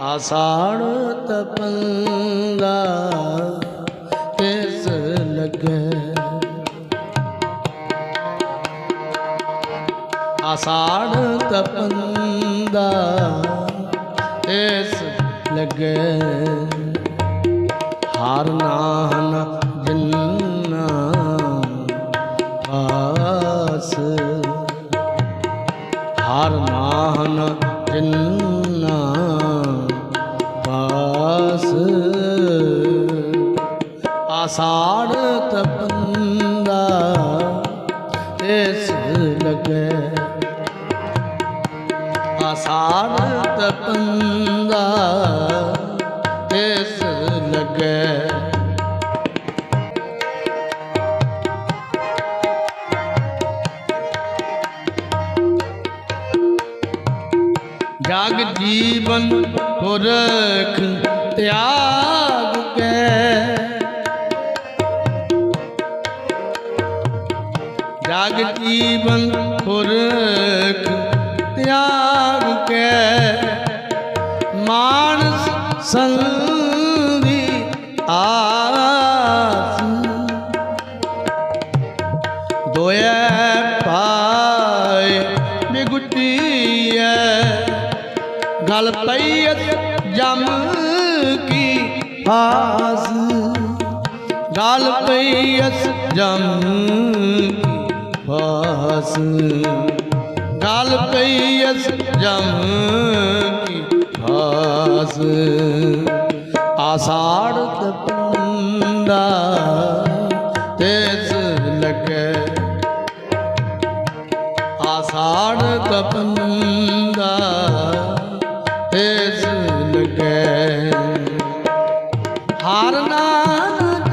ਆਸਾੜ ਤਪੰਗਾ ਤਿਸ ਲਗੇ? ਆਸਾੜ ਤਪੰਗਾ ਤਿਸ ਲਗੇ? ਹਰ ਨਾਹਨ ਆਸਾੜ ਤਪੰਦਾ ਇਸ ਲਗੇ ਆਸਾੜ ਤਪੰਦਾ ਇਸ ਲਗੇ ਜਗ ਜੀਵਨ ਪੁਰਖ ਤਿਆਗ ਜੀਵਨ ਪੁਰਖ ਤਿਆਗ ਕੇ। ਮਾਨਸ ਸੰਗੀ ਆਸ। ਦੋਏ ਪਾਏ ਬਿਗੁਟੀਐ ਗਲ ਪਈਤ ਜਮ ਕੀ ਫਾਸ ਗਲ ਪਈਤ ਜਮ ਕੀ ਫਾਸ ਗਲ ਪਈਤ ਜਮ ਕੀ ਫਾਸ ਆਸਾੜ ਤਪੰਦਾ ਤੇਜ਼ ਲਗੇ। ਆਸਾੜ ਤਪੰਦਾ ਤੇਸ ਲਗੇ। ਹਰ ਨਾਨਕ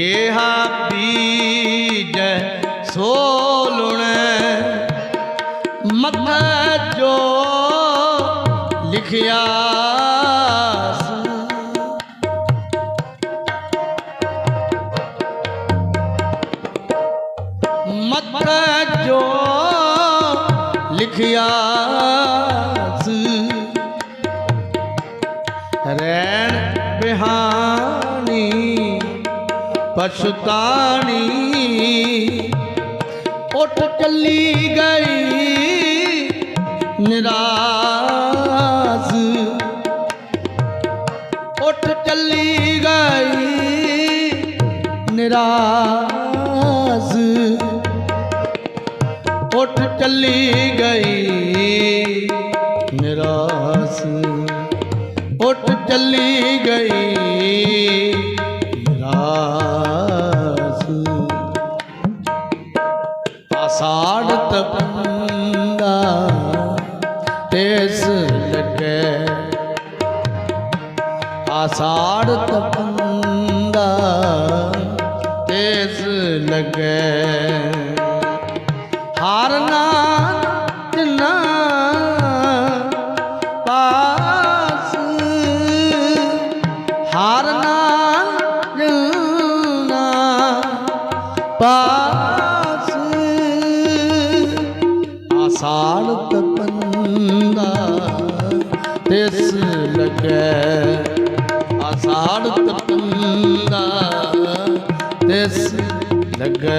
ਜੇਹਾ ਬੀਜੈ ਸੋ ਲੁਣ ਮੱਥਾ ਜੋ ਲਿਖਿਆ ਸੀ। ਮਤ ਜੋ ਲਿਖਿਆ ਪਛਤਾਣੀ। ਉੱਠ ਚੱਲੀ ਗਈ ਨਿਰਾਸ। ਉੱਠ ਚੱਲੀ ਗਈ ਨਿਰਾਸ। ਉੱਠ ਚੱਲੀ ਆਸਾੜ ਤਪੰਦਾ ਤੇਸ ਲਗੇ ਆਸਾੜ ਤਪੰਦਾ ਤੇਸ ਲਗੇ ਤਿਸ ਲਗੈ ਆਸਾੜ ਤਪੰਦਾ ਤਿਸ ਲਗੈ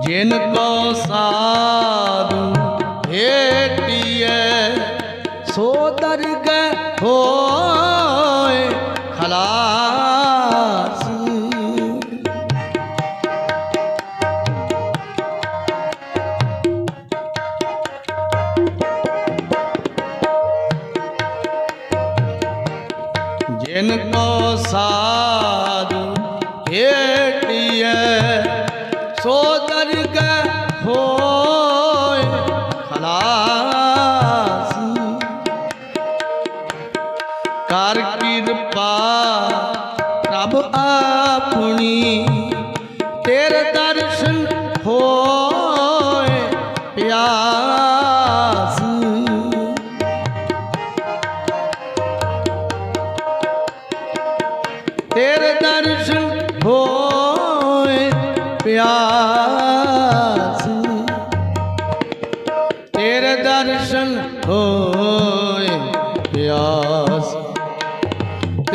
ਜਿਨ ਕੋ ਸਾਧੂ ਭੇਟੀਐ ਸੋ ਦਰਗਹਿ ਹੋਏ ਜਿਨ ਕੋ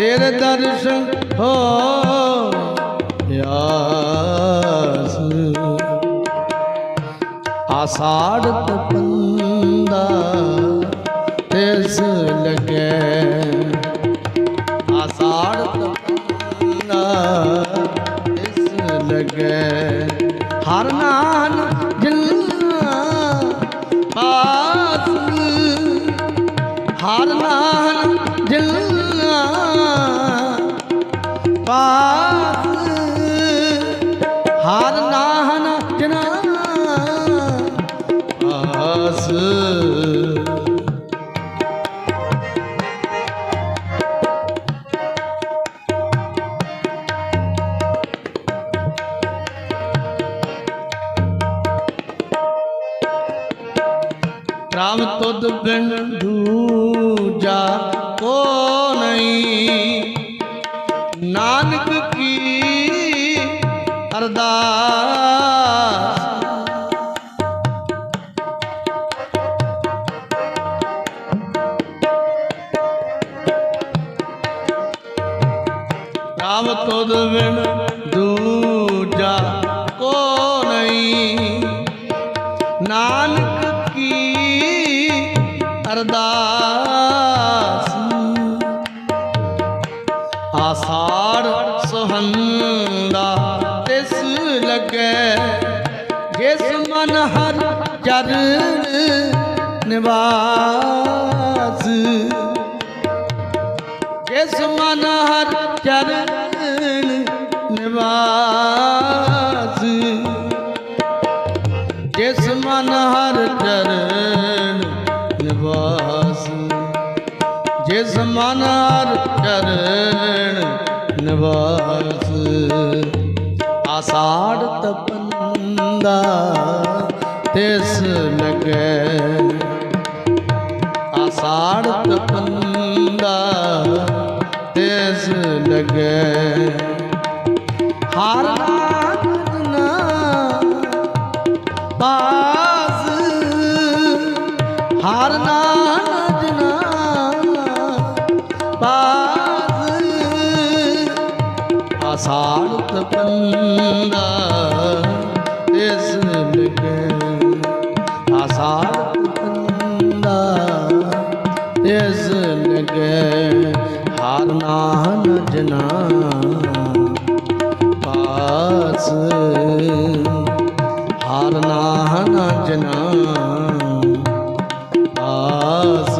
ਤੇਰੇ ਦਰਸ਼ਨ ਹੋ ਪਿਆਸ। ਆਸਾੜ ਤਪੰਦਾ ਤਿਸ ਲਗੇ। ਆਸਾੜ ਤਪੰਦਾ ਤਿਸ ਲਗੇ। ਪਾਸ ਹਰ ਨਾਨ ਜਿਨਾ ਪਾਸ ਰਾਮ ਤੁਧ ਬਿਨ ਦੂਜਾ ਤੁਧ ਬਿਨ ਦੂਜਾ ਕੋ ਨਹੀਂ। ਨਾਨਕ ਕੀ ਅਰਦਾਸ? ਆਸਾੜ ਸੁਹੰਦਾ ਤਿਸ ਲਗੇ, ਜਿਸ ਮਨ ਹਰ ਚਰਨ ਨਿਵਾਸ। ਜਿਸ ਮਨ ਮਨ ਹਰ ਚਰਨ ਨਿਵਾਸ। ਆਸਾੜ ਤਪੰਦਾ ਤਿਸ ਲਗੇ। ਆਸਾੜ ਤਪੰਦਾ ਤਿਸ ਲਗੇ। ਹਰ ਨਾਮ ਜਨਾ ਆਸ